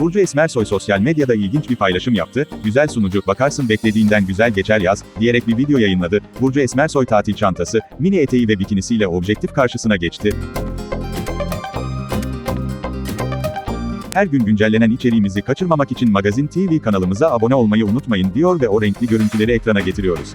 Burcu Esmersoy sosyal medyada ilginç bir paylaşım yaptı. Güzel sunucu, bakarsın beklediğinden güzel geçer yaz, diyerek bir video yayınladı. Burcu Esmersoy tatil çantası, mini eteği ve bikinisiyle objektif karşısına geçti. Her gün güncellenen içeriğimizi kaçırmamak için Magazin TV kanalımıza abone olmayı unutmayın diyor ve o renkli görüntüleri ekrana getiriyoruz.